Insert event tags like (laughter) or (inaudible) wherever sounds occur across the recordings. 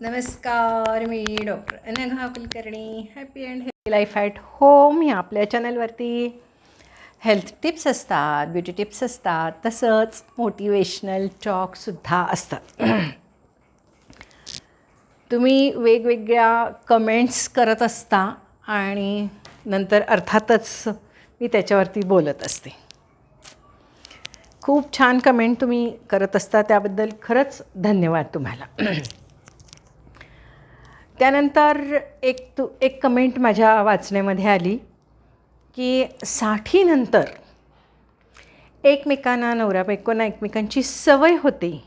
नमस्कार मी doctor Anagha Kulkarni happy and healthy life at home ह्या आपल्या चॅनलवरती हेल्थ टिप्स असतात ब्युटी टिप्स असतात तसंच मोटिवेशनल टॉकसुद्धा असतात. (clears throat) तुम्ही वेगवेगळ्या कमेंट्स करत असता आणि नंतर अर्थातच मी त्याच्यावरती बोलत असते. खूप छान कमेंट तुम्ही करत असता त्याबद्दल खरंच धन्यवाद तुम्हाला. (clears throat) त्यानंतर एक तू एक कमेंट माझ्या वाचण्यामध्ये आली की साठीनंतर एकमेकांना नवरा बायकोंना एकमेकांची सवय होते.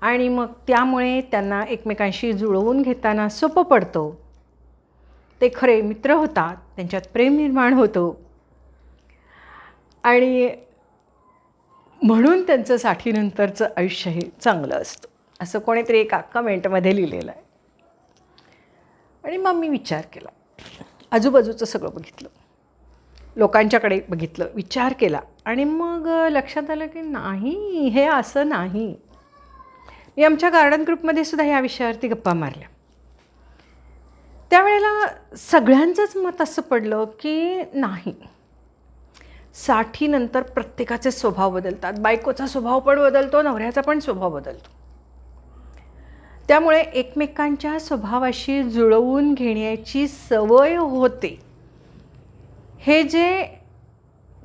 आणि मग त्यामुळे त्यांना एकमेकांशी जुळवून घेताना सोपं पडतं. ते खरे मित्र होतात त्यांच्यात प्रेम निर्माण होतो. आणि म्हणून त्यांचं साठीनंतरचं आयुष्य हे चांगलं असतं. असं कोणीतरी एका कमेंटमध्ये लिहिलेलं आहे. आणि मग मी विचार केला. आजूबाजूचं सगळं बघितलं. लोकांच्याकडे बघितलं विचार केला. आणि मग लक्षात आलं की नाही हे असं नाही. मी आमच्या गार्डन ग्रुपमध्ये सुद्धा या विषयावरती गप्पा मारल्या. त्यावेळेला सगळ्यांचंच मत असं पडलं की नाही. साठीनंतर प्रत्येकाचे स्वभाव बदलतात. बायकोचा स्वभाव पण बदलतो नवऱ्याचा पण स्वभाव बदलतो. त्यामुळे एकमेकांच्या स्वभावाशी जुळवून घेण्याची सवय होते. हे जे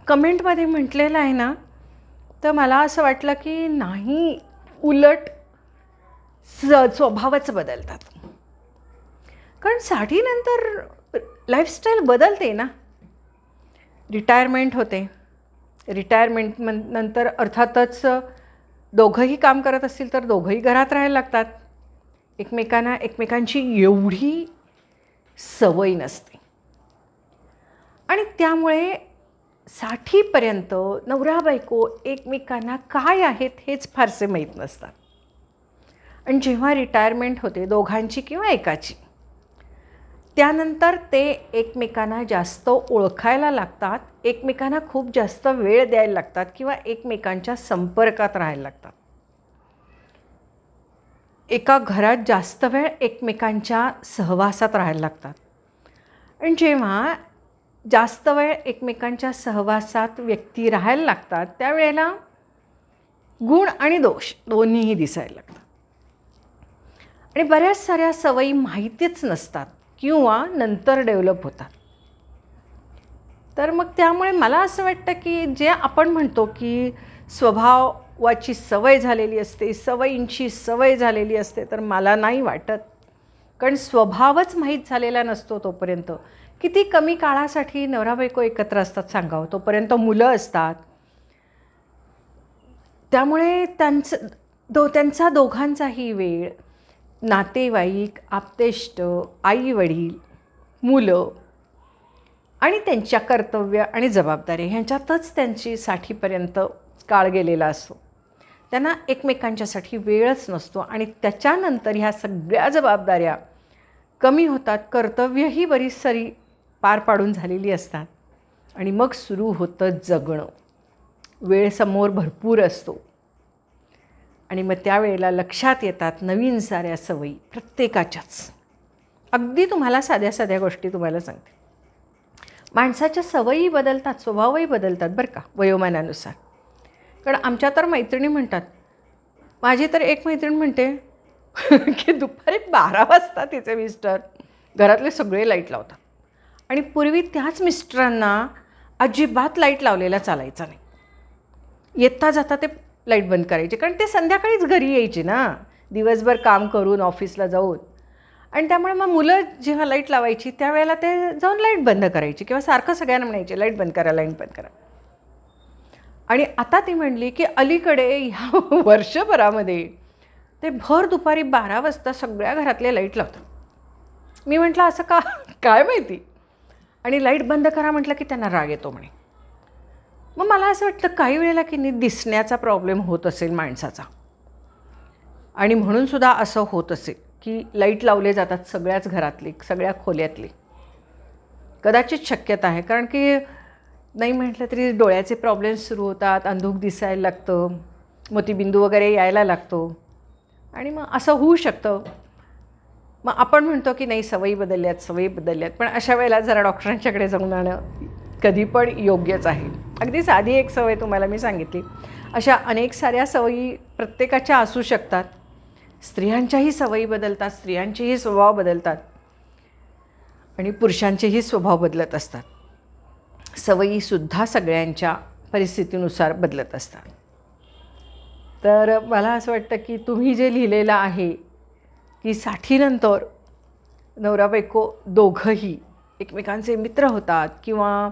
कमेंटमध्ये म्हटलेलं आहे ना तर मला असं वाटलं की नाही उलट स स्वभावच बदलतात. कारण साठीनंतर लाईफस्टाईल बदलते ना. रिटायरमेंट होते. रिटायरमेंट नंतर अर्थातच दोघंही काम करत असतील तर दोघंही घरात राहायला लागतात. एकमेकांना एकमेकांची एवढी सवय नसते. आणि त्यामुळे साठीपर्यंत नवरा बायको एकमेकांना काय आहेत हेच फारसे माहीत नसतात. आणि जेव्हा रिटायरमेंट होते दोघांची किंवा एकाची त्यानंतर ते एकमेकांना जास्त ओळखायला लागतात एकमेकांना खूप जास्त वेळ द्यायला लागतात किंवा एकमेकांच्या संपर्कात राहायला लागतात. एका घरात जास्त वेळ एकमेकांच्या सहवासात राहायला लागतात. आणि जेव्हा जास्त वेळ एकमेकांच्या सहवासात व्यक्ती राहायला लागतात त्यावेळेला गुण आणि दोष दोन्हीही दिसायला लागतात. आणि बऱ्याच साऱ्या सवयी माहितीच नसतात किंवा नंतर डेव्हलप होतात. तर मग त्यामुळे मला असं वाटतं की जे आपण म्हणतो की स्वभाव स्वभावाची सवय झालेली असते सवयींची सवय झालेली असते तर मला नाही वाटत. कारण स्वभावच माहीत झालेला नसतो तोपर्यंत. किती कमी काळासाठी नवरा बायको एकत्र असतात सांगावं तोपर्यंत मुलं असतात. त्यामुळे त्यांचं दो त्यांचा दोघांचाही वेळ नातेवाईक आप्तेष्ट आई वडील मुलं आणि त्यांच्या कर्तव्य आणि जबाबदारी ह्यांच्यातच त्यांची साठीपर्यंत काळ गेलेला असतो. त्यांना एकमेकांच्यासाठी वेळच नसतो आणि त्याच्यानंतर ह्या सगळ्या जबाबदाऱ्या कमी होतात कर्तव्यही बरीच सारी पार पाडून झालेली असतात. आणि मग सुरू होतं जगणं. वेळ समोर भरपूर असतो. आणि मग त्यावेळेला लक्षात येतात नवीन साऱ्या सवयी प्रत्येकाच्याच. अगदी तुम्हाला साध्या साध्या गोष्टी तुम्हाला सांगते. माणसाच्या सवयी बदलतात स्वभावही बदलतात बरं का वयोमानानुसार. कारण आमच्या तर मैत्रिणी म्हणतात. माझी तर एक मैत्रीण म्हणते (laughs) की दुपारी बारा वाजता तिचे मिस्टर घरातले सगळे लाइट लावतात. आणि पूर्वी त्याच मिस्टरांना अजिबात लाइट लावलेला चालायचा नाही. येता जाता ते लाइट बंद करायचे कारण ते संध्याकाळीच घरी यायचे ना. दिवसभर काम करून ऑफिसला जाऊन. आणि त्यामुळे मग मुलं जेव्हा लाइट लावायची त्यावेळेला ते जाऊन लाइट बंद करायची किंवा सारखं सगळ्यांना म्हणायचे लाइट बंद करा लाइट बंद करा. आणि आता ती म्हणली की अलीकडे ह्या वर्षभरामध्ये ते भर दुपारी बारा वाजता सगळ्या घरातले लाइट लावतात. मी म्हटलं असं का? काय माहिती? आणि लाइट बंद करा म्हटलं की त्यांना राग येतो म्हणे. मग मला असं वाटतं काही वेळेला की नाही दिसण्याचा प्रॉब्लेम होत असेल माणसाचा. आणि म्हणूनसुद्धा असं होत असेल की लाइट लावले जातात सगळ्याच घरातली सगळ्या खोल्यातली. कदाचित शक्यता आहे कारण की नाही म्हटलं तरी डोळ्याचे प्रॉब्लेम्स सुरू होतात अंधूक दिसायला लागतं मोतीबिंदू वगैरे यायला लागतो. आणि मग असं होऊ शकतं. मग आपण म्हणतो की नाही सवयी बदलल्यात सवयी बदलल्यात. पण अशा वेळेला जरा डॉक्टरांच्याकडे जाऊन जाणं कधी पण योग्यच आहे. अगदी साधी एक सवय तुम्हाला मी सांगितली. अशा अनेक साऱ्या सवयी प्रत्येकाच्या असू शकतात. स्त्रियांच्याही सवयी बदलतात स्त्रियांचेही स्वभाव बदलतात. आणि पुरुषांचेही स्वभाव बदलत असतात. सवयीसुद्धा सगळ्यांच्या परिस्थितीनुसार बदलत असतात. तर मला असं वाटतं की तुम्ही जे लिहिलेलं आहे की साठीनंतर नवरा बायको दोघंही एकमेकांचे मित्र होतात किंवा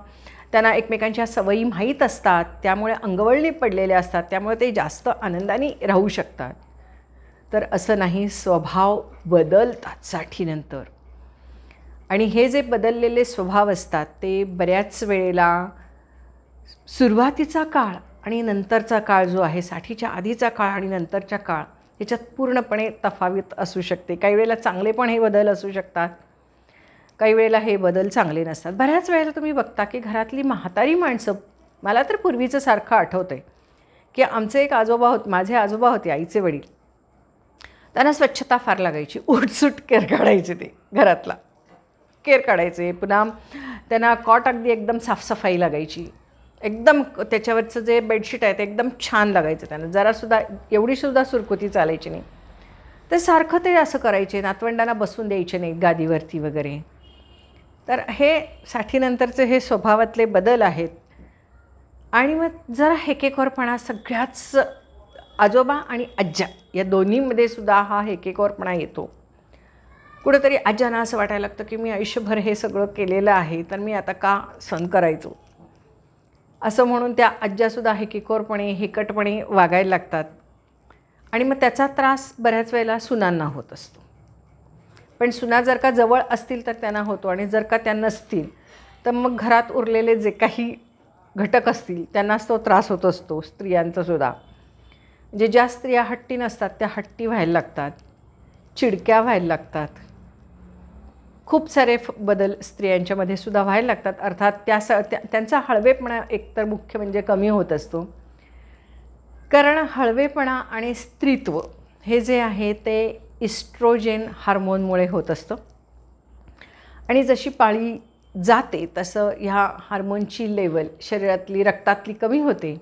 त्यांना एकमेकांच्या सवयी माहीत असतात त्यामुळे अंगवळणी पडलेले असतात त्यामुळे ते जास्त आनंदाने राहू शकतात. तर असं नाही स्वभाव बदलतात साठीनंतर आणि हे जे बदललेले स्वभाव असतात ते बऱ्याच वेळेला सुरुवातीचा काळ आणि नंतरचा काळ जो आहे साठीच्या आधीचा काळ आणि नंतरचा काळ याच्यात पूर्णपणे तफावीत असू शकते. काही वेळेला चांगले पण हे बदल असू शकतात. काही वेळेला हे बदल चांगले नसतात. बऱ्याच वेळेला तुम्ही बघता की घरातली म्हातारी माणसं मला तर पूर्वीचं सारखं आठवतं आहे की आमचे एक आजोबा होत माझे आजोबा होते आईचे वडील. त्यांना स्वच्छता फार लागायची. उठसूट केर काढायचे ते घरातला. केर काढायचे. पुन्हा त्यांना कॉट अगदी एकदम साफसफाई लागायची. एकदम त्याच्यावरचं जे बेडशीट आहे ते एकदम छान लागायचं त्यांना. जरासुद्धा एवढीसुद्धा सुरकुती चालायची नाही. तर सारखं ते असं करायचे नातवंडांना बसून द्यायचे नाही गादीवरती वगैरे. तर हे साठीनंतरचे हे स्वभावातले बदल आहेत. आणि मग जरा हेकेखोरपणा सगळ्याच आजोबा आणि आज्जा या दोन्हीमध्ये सुद्धा हा हेकेखोरपणा येतो. कुठंतरी आज्यांना असं वाटायला लागतं की मी आयुष्यभर हे सगळं केलेलं आहे तर मी आता का सण करायचो? असं म्हणून त्या आज्यासुद्धा हेकेखोरपणे हेकटपणे वागायला लागतात. आणि मग त्याचा त्रास बऱ्याच वेळेला सुनांना होत असतो. पण सुना जर का जवळ असतील तर त्यांना होतो आणि जर का त्या नसतील तर मग घरात उरलेले जे काही घटक असतील त्यांनाच तो त्रास होत असतो स्त्रियांचासुद्धा. म्हणजे ज्या स्त्रिया हट्टी नसतात त्या हट्टी व्हायला लागतात चिडक्या व्हायला लागतात. खूप सारे फ बदल स्त्रियांच्यामध्ये सुद्धा व्हायला लागतात. अर्थात त्या स त्या त्यांचा हळवेपणा एकतर मुख्य म्हणजे कमी होत असतो. कारण हळवेपणा आणि स्त्रीत्व हे जे आहे ते इस्ट्रोजेन हार्मोनमुळे होत असतं. आणि जशी पाळी जाते तसं ह्या हार्मोनची लेवल शरीरातली रक्तातली कमी होते.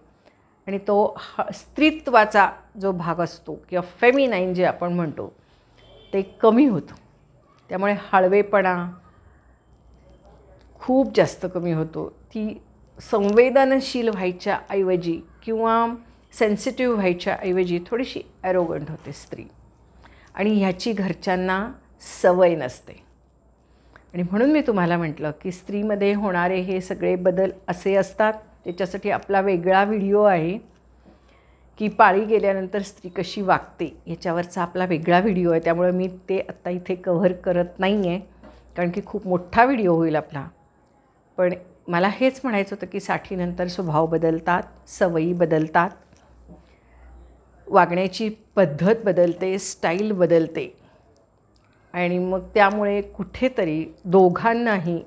आणि तो ह स्त्रीत्वाचा जो भाग असतो किंवा फेमिनाईन जे आपण म्हणतो ते कमी होतं. त्यामुळे हळवेपणा खूप जास्त कमी होतो. ती संवेदनशील व्हायच्या ऐवजी किंवा सेन्सिटिव्ह व्हायच्या ऐवजी थोडीशी ॲरोगंट होते स्त्री. आणि ह्याची घरच्यांना सवय नसते. आणि म्हणून मी तुम्हाला म्हटलं की स्त्रीमध्ये होणारे हे सगळे बदल असे असतात त्याच्यासाठी आपला वेगळा व्हिडिओ आहे. की पाळी गेल्यानंतर स्त्री कशी वागते याच्यावरचा आपला वेगळा व्हिडिओ आहे. त्यामुळे मी ते आत्ता इथे कव्हर करत नाही आहे कारण की खूप मोठा व्हिडिओ होईल आपला. पण मला हेच म्हणायचं होतं की साठीनंतर स्वभाव बदलतात सवयी बदलतात. वागण्याची पद्धत बदलते स्टाईल बदलते. आणि मग त्यामुळे कुठेतरी दोघांनाही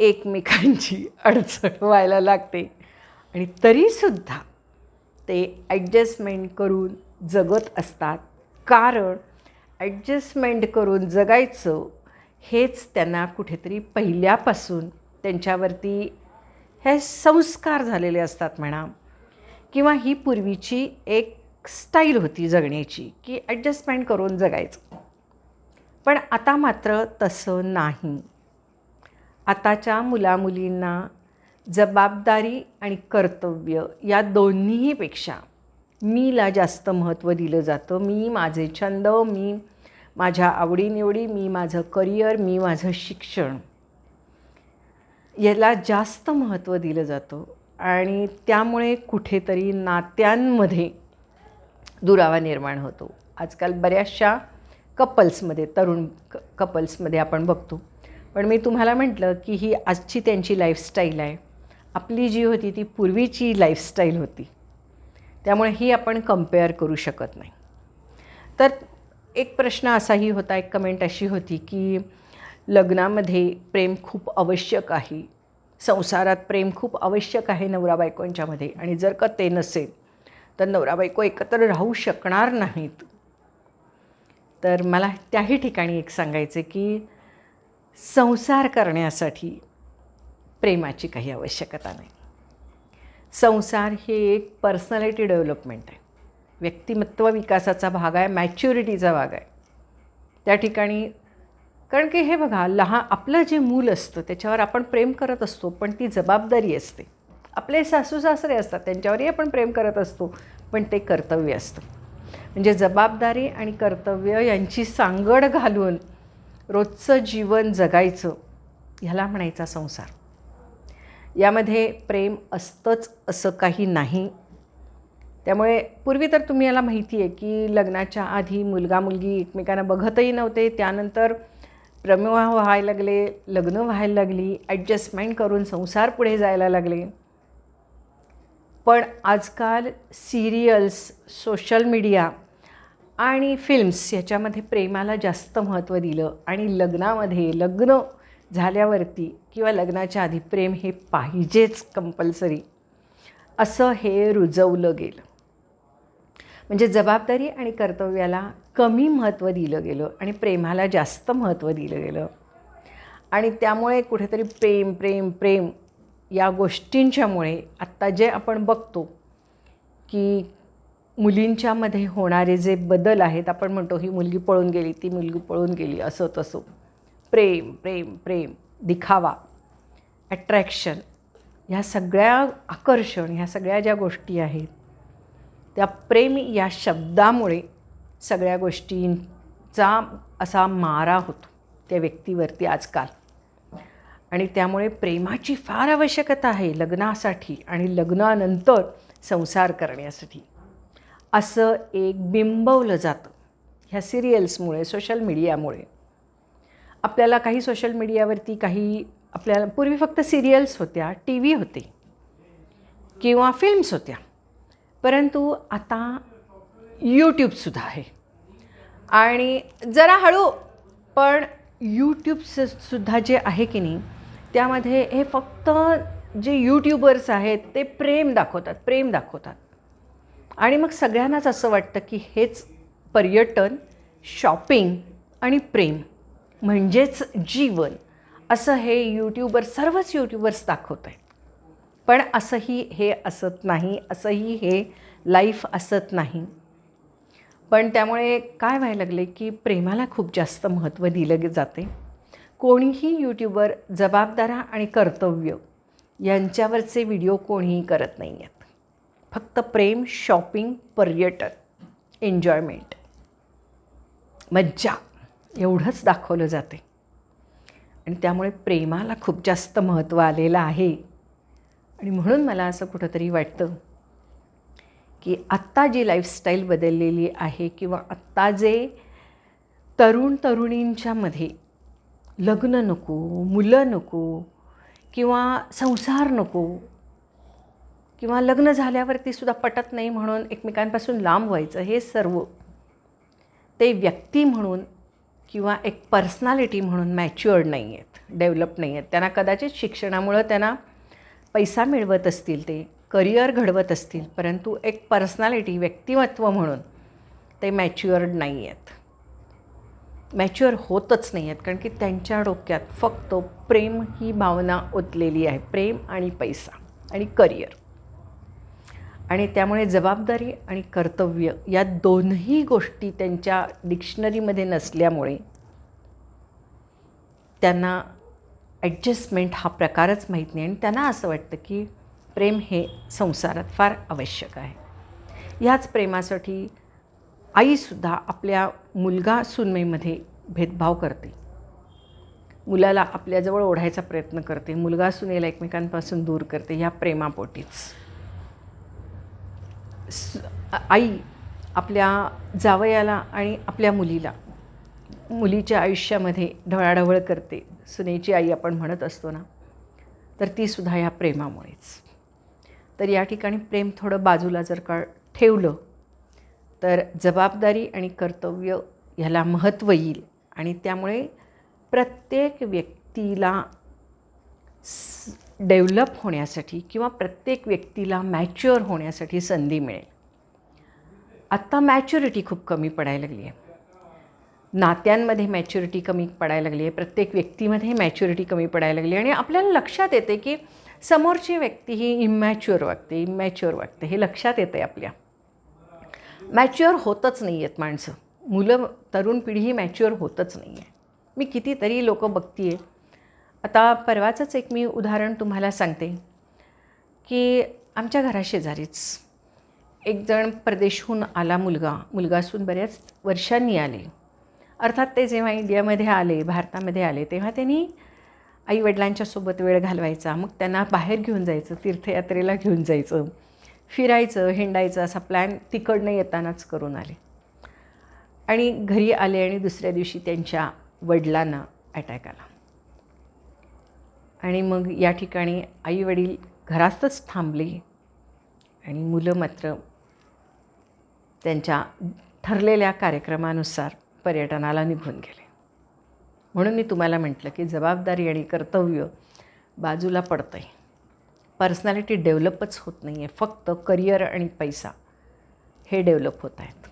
एकमेकांची अडचण व्हायला लागते. आणि तरीसुद्धा ते ॲडजस्टमेंट करून जगत असतात. कारण ॲडजस्टमेंट करून जगायचं हेच त्यांना कुठेतरी पहिल्यापासून त्यांच्यावरती हे संस्कार झालेले असतात म्हणा. किंवा ही पूर्वीची एक स्टाईल होती जगण्याची की ॲडजस्टमेंट करून जगायचं. पण आता मात्र तसं नाही. आताच्या मुलामुलींना जबाबदारी आणि कर्तव्य या दोन्हीपेक्षा मीला जास्त महत्त्व दिलं जातं. मी माझे छंद मी माझ्या आवडीनिवडी मी माझं करिअर मी माझं शिक्षण याला जास्त महत्त्व दिलं जातं. आणि त्यामुळे कुठेतरी नात्यांमध्ये दुरावा निर्माण होतो. आजकाल बऱ्याचशा कपल्समध्ये तरुण क कपल्समध्ये आपण बघतो. पण मी तुम्हाला म्हटलं की ही आजची त्यांची लाईफस्टाईल आहे. आपली जी होती ती पूर्वीची लाईफस्टाईल होती. त्यामुळे ही आपण कंपेअर करू शकत नाही. तर एक प्रश्न असाही होता एक कमेंट अशी होती की लग्नामध्ये प्रेम खूप आवश्यक आहे. संसारात प्रेम खूप आवश्यक आहे नवरा बायकोंच्यामध्ये. आणि जर का ते नसेल तर नवरा बायको एकत्र राहू शकणार नाहीत. तर मला त्याही ठिकाणी एक सांगायचं की संसार करण्यासाठी प्रेमाची काही आवश्यकता नाही. संसार हे एक पर्सनॅलिटी डेव्हलपमेंट आहे. व्यक्तिमत्व विकासाचा भाग आहे मॅच्युरिटीचा भाग आहे. त्या ठिकाणी कारण की हे बघा लहान आपलं जे मूल असतं त्याच्यावर आपण प्रेम करत असतो पण ती जबाबदारी असते. आपले सासू सासरे असतात त्यांच्यावरही आपण प्रेम करत असतो पण ते कर्तव्य असतं. म्हणजे जबाबदारी आणि कर्तव्य यांची सांगड घालून रोजचं जीवन जगायचं ह्याला म्हणायचा संसार. यामध्ये प्रेम असतंच असं काही नाही. त्यामुळे पूर्वी तर तुम्ही याला माहिती आहे की लग्नाच्या आधी मुलगा मुलगी एकमेकांना बघतही नव्हते. त्यानंतर प्रमेह व्हायला लागले लग्न व्हायला लागली ॲडजस्टमेंट करून संसार पुढे जायला लागले. पण आजकाल सिरियल्स सोशल मीडिया आणि फिल्म्स याच्यामध्ये प्रेमाला जास्त महत्त्व दिलं आणि लग्नामध्ये लग्न झाल्यावरती किंवा लग्नाच्या आधी प्रेम हे पाहिजेच कंपल्सरी असं हे रुजवलं गेलं. म्हणजे जबाबदारी आणि कर्तव्याला कमी महत्त्व दिलं गेलं आणि प्रेमाला जास्त महत्त्व दिलं गेलं. आणि त्यामुळे कुठेतरी प्रेम प्रेम प्रेम या गोष्टींच्यामुळे आत्ता जे आपण बघतो की मुलींच्यामध्ये होणारे जे बदल आहेत आपण म्हणतो ही मुलगी पळून गेली ती मुलगी पळून गेली असं तसं. प्रेम प्रेम प्रेम दिखावा ॲट्रॅक्शन ह्या सगळ्या आकर्षण ह्या सगळ्या ज्या गोष्टी आहेत त्या प्रेम या शब्दामुळे सगळ्या गोष्टींचा असा मारा होतो त्या व्यक्तीवरती आजकाल. आणि त्यामुळे प्रेमाची फार आवश्यकता आहे लग्नासाठी आणि लग्नानंतर संसार करण्यासाठी. असं एक बिंबवलं जातं ह्या सिरियल्समुळे सोशल मीडियामुळे आपल्याला काही सोशल मीडियावरती काही आपल्याला पूर्वी फक्त सिरियल्स होत्या टी व्ही होते किंवा फिल्म्स होत्या. परंतु आता यूट्यूबसुद्धा आहे. आणि जरा हळू पण यूट्यूबसुद्धा जे आहे की नाही त्यामध्ये हे फक्त जे यूट्यूबर्स आहेत ते प्रेम दाखवतात प्रेम दाखवतात. आणि मग सगळ्यांनाच असं वाटतं की हेच पर्यटन शॉपिंग आणि प्रेम. म्हणजेच जीवन. असं हे यूट्यूबर सर्वच यूट्यूबर्स दाखवत आहेत. पण असंही हे असत नाही असंही हे लाईफ असत नाही. पण त्यामुळे काय व्हायला लागले की प्रेमाला खूप जास्त महत्त्व दिलं जाते. कोणीही यूट्यूबर जबाबदारा आणि कर्तव्य यांच्यावरचे व्हिडिओ कोणीही करत नाही आहेत फक्त प्रेम शॉपिंग पर्यटन एन्जॉयमेंट मज्जा. एवढंच दाखवलं जाते आणि त्यामुळे प्रेमाला खूप जास्त महत्त्व आलेलं आहे. आणि म्हणून मला असं कुठंतरी वाटतं की आत्ता जी लाईफस्टाईल बदललेली आहे किंवा आत्ता जे तरुण तरुणींच्यामध्ये लग्न नको मुलं नको किंवा संसार नको किंवा लग्न झाल्यावरती सुद्धा पटत नाही म्हणून एकमेकांपासून लांब व्हायचं हे सर्व ते व्यक्ती म्हणून किंवा एक पर्सनॅलिटी म्हणून मॅच्युअर्ड नाही आहेत डेव्हलप नाही आहेत त्यांना कदाचित शिक्षणामुळं त्यांना पैसा मिळवत असतील ते करिअर घडवत असतील परंतु एक पर्सनॅलिटी व्यक्तिमत्व म्हणून ते मॅच्युअर्ड नाही आहेत मॅच्युअर होतच नाही आहेत कारण की त्यांच्या डोक्यात फक्त प्रेम ही भावना ओतलेली आहे. प्रेम आणि पैसा आणि करिअर आणि त्यामुळे जबाबदारी आणि कर्तव्य या दोनही गोष्टी त्यांच्या डिक्शनरीमध्ये नसल्यामुळे त्यांना ॲडजस्टमेंट हा प्रकारच माहीत नाही. आणि त्यांना असं वाटतं की प्रेम हे संसारात फार आवश्यक आहे. ह्याच प्रेमासाठी आईसुद्धा आपल्या मुलगा सुनमेमध्ये भेदभाव करते. मुलाला आपल्याजवळ ओढायचा प्रयत्न करते. मुलगा सुनेला एकमेकांपासून दूर करते. ह्या प्रेमापोटीच. स आई आपल्या जावयाला आणि आपल्या मुलीला मुलीच्या आयुष्यामध्ये ढवळाढवळ करते. सुनेची आई आपण म्हणत असतो ना तर तीसुद्धा या प्रेमामुळेच. तर या ठिकाणी प्रेम थोडं बाजूला जर का ठेवलं तर जबाबदारी आणि कर्तव्य ह्याला महत्त्व येईल आणि त्यामुळे प्रत्येक व्यक्तीला डेव्हलप होण्यासाठी किंवा प्रत्येक व्यक्तीला मॅच्युअर होण्यासाठी संधी मिळेल. आत्ता मॅच्युरिटी खूप कमी पडायला लागली आहे. नात्यांमध्ये मॅच्युरिटी कमी पडायला लागली आहे. प्रत्येक व्यक्तीमध्ये मॅच्युरिटी कमी पडायला लागली आणि आपल्याला लक्षात येते की समोरची व्यक्ती ही इमॅच्युअर वागते इमॅच्युअर वागते. हे लक्षात येते आपल्या. मॅच्युअर होतच नाही आहेत माणसं. मुलं तरुण पिढी ही मॅच्युअर होतच नाही आहे मी कितीतरी लोक बघते आहे आता परवाचंच एक मी उदाहरण तुम्हाला सांगते की आमच्या घराशेजारीच एक जण परदेशहून आला मुलगा. मुलगा असून बऱ्याच वर्षांनी आले. अर्थात ते जेव्हा इंडियामध्ये आले भारतामध्ये आले तेव्हा त्यांनी आईवडिलांच्यासोबत वेळ घालवायचा. मग त्यांना बाहेर घेऊन जायचं तीर्थयात्रेला घेऊन जायचं फिरायचं हिंडायचं असा प्लॅन तिकडनं येतानाच करून आले. आणि घरी आले आणि दुसऱ्या दिवशी त्यांच्या वडिलांना अटॅक आला. आणि मग या ठिकाणी आईवडील घरातच थांबले आणि मुलं मात्र त्यांच्या ठरलेल्या कार्यक्रमानुसार पर्यटनाला निघून गेले. म्हणून मी तुम्हाला म्हटलं की जबाबदारी आणि कर्तव्य बाजूला पडतं आहे पर्सनॅलिटी डेव्हलपच होत नाही आहे फक्त करिअर आणि पैसा हे डेव्हलप होत आहेत.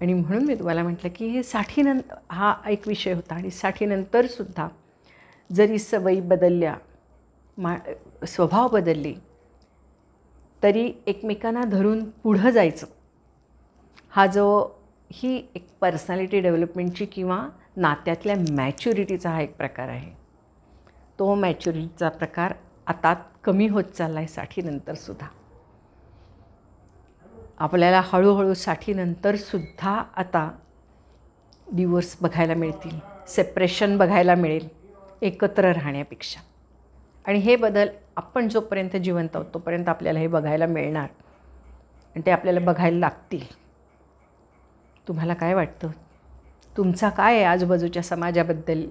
आणि म्हणून मी तुम्हाला म्हटलं की हे साठीनंतर हा एक विषय होता आणि साठीनंतरसुद्धा जरी सवयी बदलल्या मा स्वभाव बदलले तरी एकमेकांना धरून पुढं जायचं. हा जो ही एक पर्सनॅलिटी डेव्हलपमेंटची किंवा नात्यातल्या मॅच्युरिटीचा हा एक प्रकार आहे. तो मॅच्युरिटीचा प्रकार आता कमी होत चालला आहे साठीनंतरसुद्धा आपल्याला हळूहळू साठीनंतरसुद्धा आता डिवोर्स बघायला मिळतील सेपरेशन बघायला मिळेल. एकत्र राहण्यापेक्षा. आणि हे बदल आपण जोपर्यंत जिवंत आहोत तोपर्यंत आपल्याला हे बघायला मिळणार. आणि ते आपल्याला बघायला लागतील. तुम्हाला काय वाटतं? तुमचा काय आहे आजूबाजूच्या समाजाबद्दल?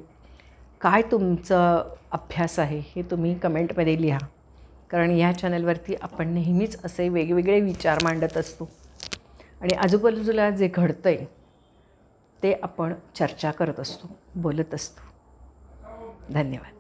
काय तुमचं अभ्यास आहे? हे तुम्ही कमेंटमध्ये लिहा. कारण या चॅनलवरती आपण नेहमीच असे वेगवेगळे विचार मांडत असतो. आणि आजूबाजूला जे घडतं आहे ते आपण चर्चा करत असतो बोलत असतो. धन्यवाद.